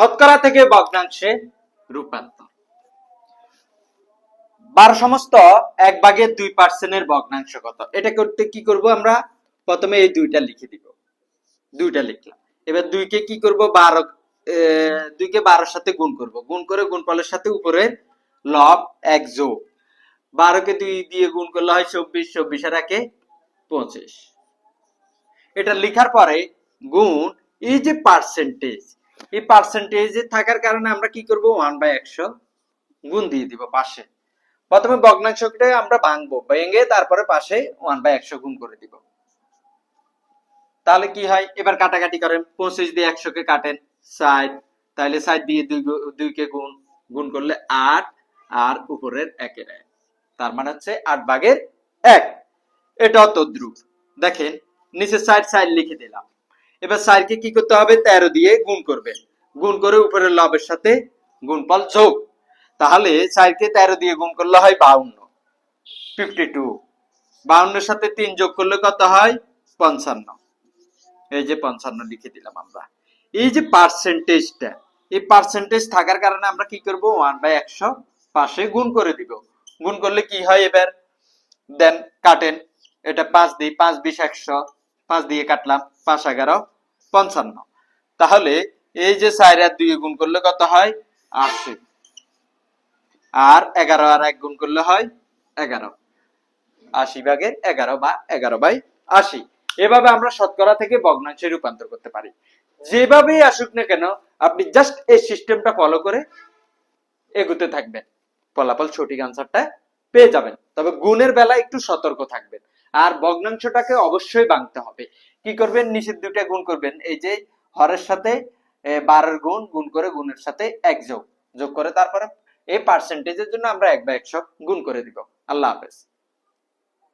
শতকরা থেকে ভগ্নাংশে রূপান্তর। বারো সমস্ত এক ভাগের দুই পার্সেন্টের ভগ্নাংশ কত? এটা করতে কি করব আমরা? প্রথমে এই দুইটা লিখে দিব। দুইটা লিখলাম। এবার দুইকে কি করব? বারো দুইকে বারোর সাথে গুণ করব। গুণ করে গুণফলের সাথে উপরে লব এক যোগ। বারোকে দুই দিয়ে গুণ করলে হয় চব্বিশ চব্বিশ আর একে পঁচিশ। এটা লিখার পরে গুণ এই যে পার্সেন্টেজ এই পার্সেন্টেজ থাকার কারণে আমরা কি করব? ওয়ান বাই একশো গুণ দিয়ে দিব পাশে। প্রথমে ভগ্নাংশটা আমরা ভাঙবো, ভেঙে তারপরে পাশে ওয়ান বাই একশো গুণ করে দিব। তাহলে কি হয়? এবার কাটাকাটি করেন, পঁচিশ দিয়ে একশোকে কাটেন, ষাট। তাহলে ষাট দিয়ে দুই গু- দুইকে গুণ গুণ করলে আট, আর উপরের একের এক। তার মানে হচ্ছে আট ভাগের এক। এটাও তদ্রুপ দেখেন, নিচে সাইড সাইড লিখে দিলাম। এবার সাইডকে কি করতে হবে? তেরো দিয়ে গুণ করবেন। গুণ করে উপরের লবের সাথে গুণ গুণফল যোগ। তাহলে সাইডকে তেরো দিয়ে গুণ করলে হয় বাউন্ন। ফিফটি টু বাউন্নের সাথে তিন যোগ করলে কত হয়? পঞ্চান্ন। এই যে পঞ্চান্ন লিখে দিলাম আমরা। এই যে পার্সেন্টেজটা এই পার্সেন্টেজ থাকার কারণে আমরা কি করব? ওয়ান বাই একশো পাশে গুণ করে দিব। গুণ করলে কি হয় এবার? দেন কাটেন। এটা পাঁচ দিই পাঁচ বিশ একশো। পাঁচ দিয়ে কাটলাম পাঁচ এগারো। পঞ্চান্ন। তাহলে এই যে চার আর দুই গুণ করলে কত হয়? আশি। আর এগারো আর এক গুণ করলে হয় এগারো। আশি ভাগের এগারো বা এগারো বাই আশি। এভাবে আমরা শতকরা থেকে ভগ্নাংশে রূপান্তর করতে পারি। যেভাবেই আসুক না কেন, আপনি জাস্ট এই সিস্টেমটা ফলো করে এগুতে থাকবেন। ফলাফল সঠিক আনসারটা পেয়ে যাবেন। তবে গুণের বেলা একটু সতর্ক থাকবেন। আর ভগ্নাংশটাকে অবশ্যই ভাঙতে হবে। কি করবেন? নিচের দুইটা গুণ করবেন। এই যে হরের সাথে বারের গুণ গুণ করে গুণের সাথে এক যোগ যোগ করে তারপরে এই পার্সেন্টেজের জন্য আমরা এক বা একশো গুণ করে দিব। আল্লাহ হাফেজ।